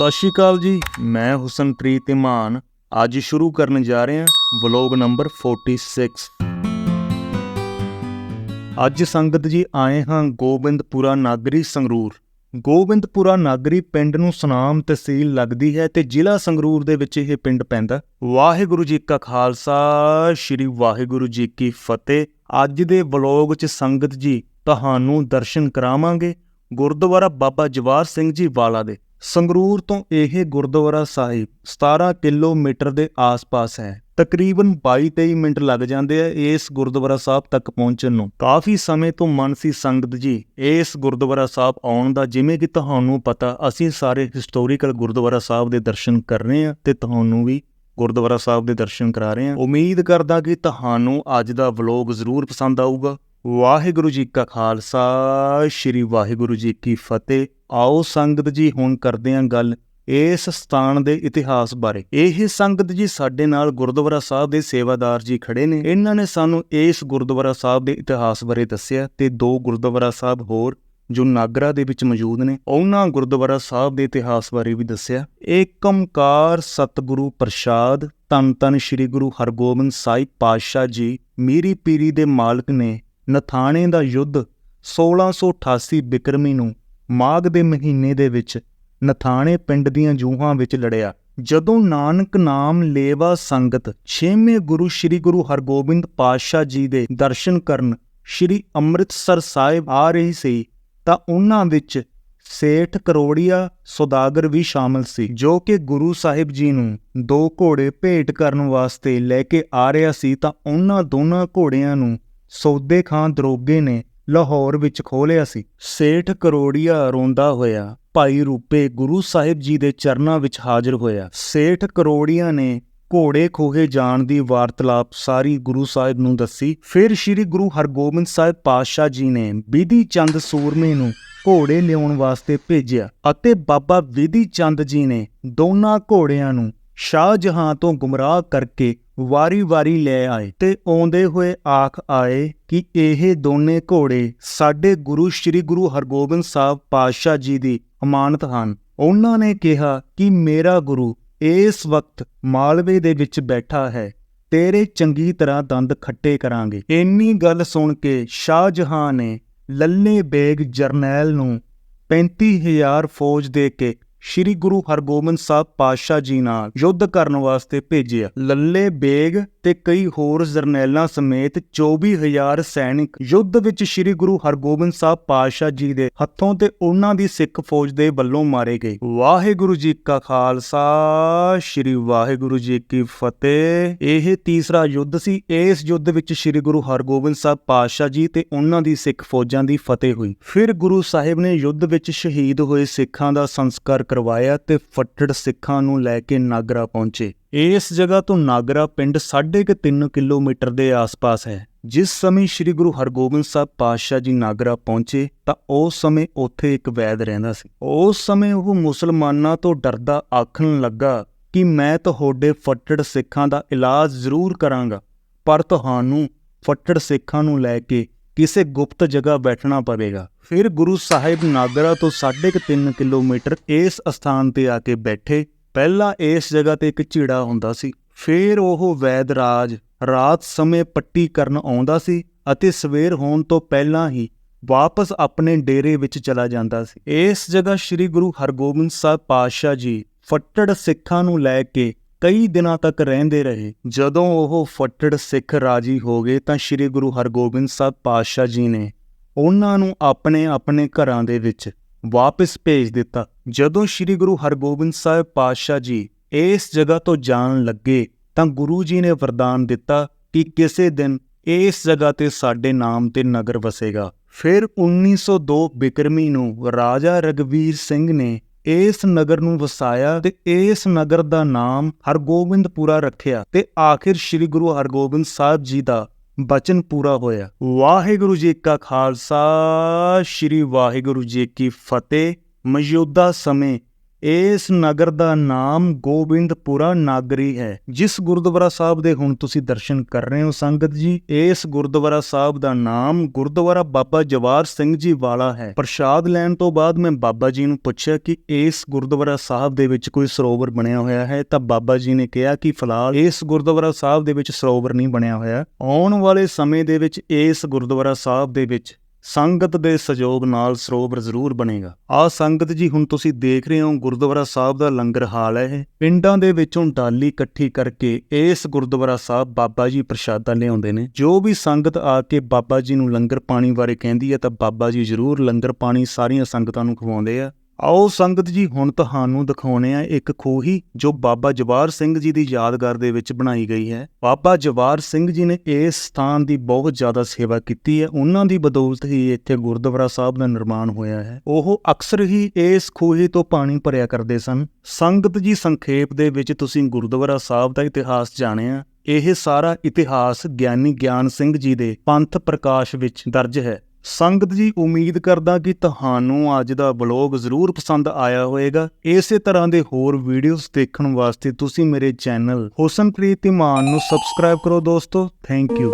ਸਤਿ ਸ਼੍ਰੀ ਅਕਾਲ ਜੀ। ਮੈਂ ਹੁਸਨਪ੍ਰੀਤ ਇਮਾਨ। ਅੱਜ ਸ਼ੁਰੂ ਕਰਨ ਜਾ ਰਹੇ ਹਾਂ ਵਲੌਗ ਨੰਬਰ 46 ਅੱਜ ਸੰਗਤ ਜੀ ਆਏ ਹਾਂ ਗੋਬਿੰਦਪੁਰਾ ਨਾਗਰੀ ਸੰਗਰੂਰ। ਗੋਬਿੰਦਪੁਰਾ ਨਾਗਰੀ ਪਿੰਡ ਨੂੰ ਸੁਨਾਮ ਤਹਿਸੀਲ ਲੱਗਦੀ ਹੈ ਤੇ ਜ਼ਿਲ੍ਹਾ ਸੰਗਰੂਰ ਦੇ ਵਿੱਚ ਇਹ ਪਿੰਡ ਪੈਂਦਾ। ਵਾਹਿਗੁਰੂ ਜੀ ਕਾ ਖਾਲਸਾ, ਸ੍ਰੀ ਵਾਹਿਗੁਰੂ ਜੀ ਕੀ ਫਤਿਹ। ਅੱਜ ਦੇ ਵਲੌਗ 'ਚ ਸੰਗਤ ਜੀ ਤੁਹਾਨੂੰ ਦਰਸ਼ਨ ਕਰਾਵਾਂਗੇ। ਗੁਰਦੁਆਰਾ ਬਾਬਾ ਜਵਾਰ ਸਿੰਘ ਜੀ ਵਾਲਾ ਦੇ। ਸੰਗਰੂਰ ਤੋਂ ਇਹ ਗੁਰਦੁਆਰਾ ਸਾਹਿਬ 17 ਕਿਲੋਮੀਟਰ ਦੇ ਆਸ-ਪਾਸ ਹੈ। ਤਕਰੀਬਨ 22-23 ਮਿੰਟ ਲੱਗ ਜਾਂਦੇ ਆ ਇਸ ਗੁਰਦੁਆਰਾ ਸਾਹਿਬ ਤੱਕ ਪਹੁੰਚਣ ਨੂੰ। ਕਾਫੀ ਸਮੇਂ ਤੋਂ ਮਨ ਸੀ ਸੰਗਤ ਜੀ, ਇਸ ਗੁਰਦੁਆਰਾ ਸਾਹਿਬ ਆਉਣ ਦਾ, ਜਿਵੇਂ ਕਿ ਤੁਹਾਨੂੰ ਪਤਾ, ਅਸੀਂ ਸਾਰੇ ਹਿਸਟੋਰੀਕਲ ਗੁਰਦੁਆਰਾ ਸਾਹਿਬ ਦੇ ਦਰਸ਼ਨ ਕਰ ਰਹੇ ਹਾਂ ਤੇ ਤੁਹਾਨੂੰ ਵੀ ਗੁਰਦੁਆਰਾ ਸਾਹਿਬ ਦੇ ਦਰਸ਼ਨ ਕਰਾ ਰਹੇ ਹਾਂ ਉਮੀਦ ਕਰਦਾ ਕਿ ਤੁਹਾਨੂੰ ਅੱਜ ਦਾ ਵਲੌਗ ਜ਼ਰੂਰ ਪਸੰਦ ਆਊਗਾ। ਵਾਹਿਗੁਰੂ ਜੀ ਕਾ ਖਾਲਸਾ, ਸ੍ਰੀ ਵਾਹਿਗੁਰੂ ਜੀ ਕੀ ਫਤਿਹ। ਆਓ ਸੰਗਤ ਜੀ, ਹੁਣ ਕਰਦੇ ਹਾਂ ਗੱਲ ਇਸ ਸਥਾਨ ਦੇ ਇਤਿਹਾਸ ਬਾਰੇ। ਇਹ ਸੰਗਤ ਜੀ ਸਾਡੇ ਨਾਲ ਗੁਰਦੁਆਰਾ ਸਾਹਿਬ ਦੇ ਸੇਵਾਦਾਰ ਜੀ ਖੜੇ ਨੇ। ਇਹਨਾਂ ਨੇ ਸਾਨੂੰ ਇਸ ਗੁਰਦੁਆਰਾ ਸਾਹਿਬ ਦੇ ਇਤਿਹਾਸ ਬਾਰੇ ਦੱਸਿਆ ਤੇ ਦੋ ਗੁਰਦੁਆਰਾ ਸਾਹਿਬ ਹੋਰ, ਜੋ ਨਾਗਰਾ ਦੇ ਵਿੱਚ ਮੌਜੂਦ ਨੇ, ਉਹਨਾਂ ਗੁਰਦੁਆਰਾ ਸਾਹਿਬ ਦੇ ਇਤਿਹਾਸ ਬਾਰੇ ਵੀ ਦੱਸਿਆ। ਏਕਮਕਾਰ ਸਤਿਗੁਰੂ ਪ੍ਰਸਾਦ ਤਨ ਤਨ ਸ੍ਰੀ ਗੁਰੂ ਹਰਗੋਬਿੰਦ ਸਾਹਿਬ ਪਾਤਸ਼ਾਹ ਜੀ, ਮੀਰੀ ਪੀਰੀ ਦੇ ਮਾਲਕ ਨੇ ਨਥਾਣੇ ਦਾ ਯੁੱਧ 1688 ਬਿਕਰਮੀ ਨੂੰ ਮਾਘ ਦੇ ਮਹੀਨੇ ਦੇ ਵਿੱਚ ਨਥਾਣੇ ਪਿੰਡ ਦੀਆਂ ਜੂਹਾਂ ਵਿੱਚ ਲੜਿਆ। ਜਦੋਂ ਨਾਨਕ ਨਾਮ ਲੇਵਾ ਸੰਗਤ ਛੇਵੇਂ ਗੁਰੂ ਸ੍ਰੀ ਗੁਰੂ ਹਰਗੋਬਿੰਦ ਪਾਤਸ਼ਾਹ ਜੀ ਦੇ ਦਰਸ਼ਨ ਕਰਨ ਸ੍ਰੀ ਅੰਮ੍ਰਿਤਸਰ ਸਾਹਿਬ ਆ ਰਹੀ ਸੀ, ਤਾਂ ਉਹਨਾਂ ਵਿੱਚ ਸੇਠ ਕਰੋੜੀਆ ਸੌਦਾਗਰ ਵੀ ਸ਼ਾਮਲ ਸੀ, ਜੋ ਕਿ ਗੁਰੂ ਸਾਹਿਬ ਜੀ ਨੂੰ ਦੋ ਘੋੜੇ ਭੇਟ ਕਰਨ ਵਾਸਤੇ ਲੈ ਕੇ ਆ ਰਿਹਾ ਸੀ, ਤਾਂ ਉਹਨਾਂ ਦੋਨਾਂ ਘੋੜਿਆਂ ਨੂੰ ਸੌਦੇ ਖਾਂ ਦਰੋਗੇ ਨੇ ਲਾਹੌਰ ਵਿੱਚ ਖੋਲਿਆ ਸੀ। ਸੇਠ ਕਰੋੜੀਆ ਰੋਂਦਾ ਹੋਇਆ ਭਾਈ ਰੂਪੇ ਗੁਰੂ ਸਾਹਿਬ ਜੀ ਦੇ ਚਰਨਾਂ ਵਿੱਚ ਹਾਜ਼ਰ ਹੋਇਆ। ਸੇਠ ਕਰੋੜੀਆ ਨੇ ਘੋੜੇ ਖੋਹੇ ਜਾਣ ਦੀ ਵਾਰਤਲਾਪ ਸਾਰੀ ਗੁਰੂ ਸਾਹਿਬ ਨੂੰ ਦੱਸੀ। ਫਿਰ ਸ੍ਰੀ ਗੁਰੂ ਹਰਗੋਬਿੰਦ ਸਾਹਿਬ ਪਾਤਸ਼ਾਹ ਜੀ ਨੇ ਵਿਧੀ ਚੰਦ ਸੂਰਮੇ ਨੂੰ ਘੋੜੇ ਲਿਆਉਣ ਵਾਸਤੇ ਭੇਜਿਆ ਅਤੇ ਬਾਬਾ ਵਿਧੀ ਚੰਦ ਜੀ ਨੇ ਦੋਨਾਂ ਘੋੜਿਆਂ ਨੂੰ ਸ਼ਾਹ ਜਹਾਂ ਤੋਂ ਗੁੰਮਰਾਹ ਕਰਕੇ ਵਾਰੀ-ਵਾਰੀ ਲੈ ਆਏ ਤੇ ਆਉਂਦੇ ਹੋਏ ਆਖ ਆਏ ਕਿ ਇਹ ਦੋਨੇ ਘੋੜੇ ਸਾਡੇ ਗੁਰੂ, ਸ੍ਰੀ ਗੁਰੂ ਹਰਗੋਬਿੰਦ ਸਾਹਿਬ ਪਾਤਸ਼ਾਹ ਜੀ ਦੀ ਅਮਾਨਤ ਹਨ। ਉਹਨਾਂ ਨੇ ਕਿਹਾ ਕਿ ਮੇਰਾ ਗੁਰੂ ਇਸ ਵਕਤ ਮਾਲਵੇ ਦੇ ਵਿੱਚ ਬੈਠਾ ਹੈ, ਤੇਰੇ ਚੰਗੀ ਤਰ੍ਹਾਂ ਦੰਦ ਖੱਟੇ ਕਰਾਂਗੇ। ਇੰਨੀ ਗੱਲ ਸੁਣ ਕੇ ਸ਼ਾਹਜਹਾਂ ਨੇ ਲੱਲੇ ਬੇਗ ਜਰਨੈਲ ਨੂੰ 35000 ਫੌਜ ਦੇ ਕੇ ਸ੍ਰੀ ਗੁਰੂ ਹਰਗੋਬਿੰਦ ਸਾਹਿਬ ਪਾਤਸ਼ਾਹ ਜੀ ਨਾਲ ਯੁੱਧ ਕਰਨ ਵਾਸਤੇ ਭੇਜਿਆ। ਲੱਲੇ ਬੇਗ ਤੇ ਕਈ ਹੋਰ ਜਰਨੈਲਾਂ ਸਮੇਤ 24000 ਸੈਨਿਕ ਯੁੱਧ ਵਿੱਚ ਸ੍ਰੀ ਗੁਰੂ ਹਰਗੋਬਿੰਦ ਸਾਹਿਬ ਪਾਤਸ਼ਾਹ ਜੀ ਦੇ ਹੱਥੋਂ ਤੇ ਉਹਨਾਂ ਦੀ ਸਿੱਖ ਫੌਜ ਦੇ ਵੱਲੋਂ ਮਾਰੇ ਗਏ। ਵਾਹਿਗੁਰੂ ਜੀ ਕਾ ਖਾਲਸਾ, ਸ੍ਰੀ ਵਾਹਿਗੁਰੂ ਜੀ ਕੀ ਫਤਿਹ। ਇਹ ਤੀਸਰਾ ਯੁੱਧ ਸੀ। ਇਸ ਯੁੱਧ ਵਿੱਚ ਸ੍ਰੀ ਗੁਰੂ ਹਰਗੋਬਿੰਦ ਸਾਹਿਬ ਪਾਤਸ਼ਾਹ ਜੀ ਤੇ ਉਹਨਾਂ ਦੀ ਸਿੱਖ ਫੌਜਾਂ ਦੀ ਫਤਿਹ ਹੋਈ। ਫਿਰ ਗੁਰੂ ਸਾਹਿਬ ਨੇ ਯੁੱਧ ਵਿੱਚ ਸ਼ਹੀਦ ਹੋਏ ਸਿੱਖਾਂ ਦਾ ਸੰਸਕਾਰ ਕਰਵਾਇਆ ਤੇ ਫੱਟੜ ਸਿੱਖਾਂ ਨੂੰ ਲੈ ਕੇ ਨਾਗਰਾ ਪਹੁੰਚੇ। ਇਸ ਜਗ੍ਹਾ ਤੋਂ ਨਾਗਰਾ ਪਿੰਡ 3.5 ਕਿਲੋਮੀਟਰ ਦੇ ਆਸ-ਪਾਸ ਹੈ। ਜਿਸ ਸਮੇਂ ਸ੍ਰੀ ਗੁਰੂ ਹਰਗੋਬਿੰਦ ਸਾਹਿਬ ਪਾਤਸ਼ਾਹ ਜੀ ਨਾਗਰਾ ਪਹੁੰਚੇ, ਤਾਂ ਉਸ ਸਮੇਂ ਉੱਥੇ ਇੱਕ ਵੈਦ ਰਹਿੰਦਾ ਸੀ। ਉਸ ਸਮੇਂ ਉਹ ਮੁਸਲਮਾਨਾਂ ਤੋਂ ਡਰਦਾ ਆਖਣ ਲੱਗਾ ਕਿ ਮੈਂ ਤੁਹਾਡੇ ਫੱਟੜ ਸਿੱਖਾਂ ਦਾ ਇਲਾਜ ਜ਼ਰੂਰ ਕਰਾਂਗਾ, ਪਰ ਤੁਹਾਨੂੰ ਫੱਟੜ ਸਿੱਖਾਂ ਨੂੰ ਲੈ ਕੇ ਕਿਸੇ ਗੁਪਤ ਜਗ੍ਹਾ ਬੈਠਣਾ ਪਵੇਗਾ। ਫਿਰ ਗੁਰੂ ਸਾਹਿਬ ਨਾਗਰਾ ਤੋਂ 3.5 ਕਿਲੋਮੀਟਰ ਇਸ ਸਥਾਨ ਤੇ ਆ ਕੇ ਬੈਠੇ। ਪਹਿਲਾਂ ਇਸ ਜਗ੍ਹਾ ਤੇ ਇੱਕ ਝੀੜਾ ਹੁੰਦਾ ਸੀ। ਫਿਰ ਉਹ ਵੈਦਰਾਜ ਰਾਤ ਸਮੇਂ ਪੱਟੀ ਕਰਨ ਆਉਂਦਾ ਸੀ ਅਤੇ ਸਵੇਰ ਹੋਣ ਤੋਂ ਪਹਿਲਾਂ ਹੀ ਵਾਪਸ ਆਪਣੇ ਡੇਰੇ ਵਿੱਚ ਚਲਾ ਜਾਂਦਾ ਸੀ। ਇਸ ਜਗ੍ਹਾ ਸ੍ਰੀ ਗੁਰੂ ਹਰਗੋਬਿੰਦ ਸਾਹਿਬ ਪਾਤਸ਼ਾਹ ਜੀ ਫੱਟੜ ਸਿੱਖਾਂ ਨੂੰ ਲੈ ਕੇ ਕਈ ਦਿਨਾਂ ਤੱਕ ਰਹਿੰਦੇ ਰਹੇ। ਜਦੋਂ ਉਹ ਫੱਟੜ ਸਿੱਖ ਰਾਜੀ ਹੋ ਗਏ ਤਾਂ ਸ੍ਰੀ ਗੁਰੂ ਹਰਗੋਬਿੰਦ ਸਾਹਿਬ ਪਾਤਸ਼ਾਹ ਜੀ ਨੇ ਉਹਨਾਂ ਨੂੰ ਆਪਣੇ ਆਪਣੇ ਘਰਾਂ ਦੇ ਵਿੱਚ ਵਾਪਸ ਭੇਜ ਦਿੱਤਾ। ਜਦੋਂ ਸ੍ਰੀ ਗੁਰੂ ਹਰਗੋਬਿੰਦ ਸਾਹਿਬ ਪਾਤਸ਼ਾਹ ਜੀ ਇਸ ਜਗ੍ਹਾ ਤੋਂ ਜਾਣ ਲੱਗੇ ਤਾਂ ਗੁਰੂ ਜੀ ਨੇ ਵਰਦਾਨ ਦਿੱਤਾ ਕਿ ਕਿਸੇ ਦਿਨ ਇਸ ਜਗ੍ਹਾ ਤੇ ਸਾਡੇ ਨਾਮ ਤੇ ਨਗਰ ਵਸੇਗਾ। ਫਿਰ 1902 ਬਿਕਰਮੀ ਨੂੰ ਰਾਜਾ ਰਗਵੀਰ ਸਿੰਘ ਨੇ ਇਸ ਨਗਰ ਨੂੰ ਵਸਾਇਆ ਤੇ ਇਸ ਨਗਰ ਦਾ ਨਾਮ ਹਰਗੋਬਿੰਦਪੁਰਾ ਰੱਖਿਆ ਤੇ ਆਖਿਰ ਸ੍ਰੀ ਗੁਰੂ ਹਰਗੋਬਿੰਦ ਸਾਹਿਬ ਜੀ ਦਾ ਬਚਨ ਪੂਰਾ ਹੋਇਆ। ਵਾਹਿਗੁਰੂ ਜੀ ਕਾ ਖਾਲਸਾ, ਸ੍ਰੀ ਵਾਹਿਗੁਰੂ ਜੀ ਕੀ ਫਤਿਹ। ਮੌਜੂਦਾ ਸਮੇਂ ਇਸ ਨਗਰ ਦਾ ਨਾਮ ਗੋਬਿੰਦਪੁਰਾ ਨਾਗਰੀ ਹੈ। ਜਿਸ ਗੁਰਦੁਆਰਾ ਸਾਹਿਬ ਦੇ ਹੁਣ ਤੁਸੀਂ ਦਰਸ਼ਨ ਕਰ ਰਹੇ ਹੋ ਸੰਗਤ ਜੀ, ਇਸ ਗੁਰਦੁਆਰਾ ਸਾਹਿਬ ਦਾ ਨਾਮ ਗੁਰਦੁਆਰਾ ਬਾਬਾ ਜਵਾਰ ਸਿੰਘ ਜੀ ਵਾਲਾ ਹੈ। ਪ੍ਰਸ਼ਾਦ ਲੈਣ ਤੋਂ ਬਾਅਦ ਮੈਂ ਬਾਬਾ ਜੀ ਨੂੰ ਪੁੱਛਿਆ ਕਿ ਇਸ ਗੁਰਦੁਆਰਾ ਸਾਹਿਬ ਦੇ ਵਿੱਚ ਕੋਈ ਸਰੋਵਰ ਬਣਿਆ ਹੋਇਆ ਹੈ, ਤਾਂ ਬਾਬਾ ਜੀ ਨੇ ਕਿਹਾ ਕਿ ਫਿਲਹਾਲ ਇਸ ਗੁਰਦੁਆਰਾ ਸਾਹਿਬ ਦੇ ਵਿੱਚ ਸਰੋਵਰ ਨਹੀਂ ਬਣਿਆ ਹੋਇਆ। ਆਉਣ ਵਾਲੇ ਸਮੇਂ ਦੇ ਵਿੱਚ ਇਸ ਗੁਰਦੁਆਰਾ ਸਾਹਿਬ ਦੇ ਵਿੱਚ ਸੰਗਤ ਦੇ ਸਹਿਯੋਗ ਨਾਲ ਸਰੋਵਰ ਜ਼ਰੂਰ ਬਣੇਗਾ। ਆ ਸੰਗਤ ਜੀ, ਹੁਣ ਤੁਸੀਂ ਦੇਖ ਰਹੇ ਹੋ, ਗੁਰਦੁਆਰਾ ਸਾਹਿਬ ਦਾ ਲੰਗਰ ਹਾਲ ਹੈ ਇਹ। ਪਿੰਡਾਂ ਦੇ ਵਿੱਚੋਂ ਡਾਲੀ ਇਕੱਠੀ ਕਰਕੇ ਇਸ ਗੁਰਦੁਆਰਾ ਸਾਹਿਬ ਬਾਬਾ ਜੀ ਪ੍ਰਸ਼ਾਦਾ ਲਿਆਉਂਦੇ ਨੇ। ਜੋ ਵੀ ਸੰਗਤ ਆ ਕੇ ਬਾਬਾ ਜੀ ਨੂੰ ਲੰਗਰ ਪਾਣੀ ਬਾਰੇ ਕਹਿੰਦੀ ਹੈ, ਤਾਂ ਬਾਬਾ ਜੀ ਜ਼ਰੂਰ ਲੰਗਰ ਪਾਣੀ ਸਾਰੀਆਂ ਸੰਗਤਾਂ ਨੂੰ ਖਵਾਉਂਦੇ ਆ। ਆਓ ਸੰਗਤ ਜੀ, ਹੁਣ ਤੁਹਾਨੂੰ ਦਿਖਾਉਣੇ ਆ ਇੱਕ ਖੂਹੀ ਜੋ ਬਾਬਾ ਜਵਾਰ ਸਿੰਘ ਜੀ ਦੀ ਯਾਦਗਾਰ ਦੇ ਵਿੱਚ ਬਣਾਈ ਗਈ ਹੈ। ਬਾਬਾ ਜਵਾਰ ਸਿੰਘ ਜੀ ਨੇ ਇਸ ਸਥਾਨ ਦੀ ਬਹੁਤ ਜ਼ਿਆਦਾ ਸੇਵਾ ਕੀਤੀ ਹੈ। ਉਹਨਾਂ ਦੀ ਬਦੌਲਤ ਹੀ ਇੱਥੇ ਗੁਰਦੁਆਰਾ ਸਾਹਿਬ ਦਾ ਨਿਰਮਾਣ ਹੋਇਆ ਹੈ। ਉਹ ਅਕਸਰ ਹੀ ਇਸ ਖੂਹੀ ਤੋਂ ਪਾਣੀ ਭਰਿਆ ਕਰਦੇ ਸਨ। ਸੰਗਤ ਜੀ, ਸੰਖੇਪ ਦੇ ਵਿੱਚ ਤੁਸੀਂ ਗੁਰਦੁਆਰਾ ਸਾਹਿਬ ਦਾ ਇਤਿਹਾਸ ਜਾਣਿਆ ਇਹ ਸਾਰਾ ਇਤਿਹਾਸ ਗਿਆਨੀ ਗਿਆਨ ਸਿੰਘ ਜੀ ਦੇ ਪੰਥ ਪ੍ਰਕਾਸ਼ ਵਿੱਚ ਦਰਜ ਹੈ। ਸੰਗਤ ਜੀ, ਉਮੀਦ ਕਰਦਾ ਕਿ ਤੁਹਾਨੂੰ ਅੱਜ ਦਾ ਬਲੌਗ ਜ਼ਰੂਰ ਪਸੰਦ ਆਇਆ ਹੋਵੇਗਾ। ਇਸੇ ਤਰ੍ਹਾਂ ਦੇ ਹੋਰ ਵੀਡੀਓਜ਼ ਦੇਖਣ ਵਾਸਤੇ ਤੁਸੀਂ ਮੇਰੇ ਚੈਨਲ ਹੁਸਨਪ੍ਰੀਤ ਇਮਾਨ ਨੂੰ ਸਬਸਕ੍ਰਾਈਬ ਕਰੋ ਦੋਸਤੋ। Thank you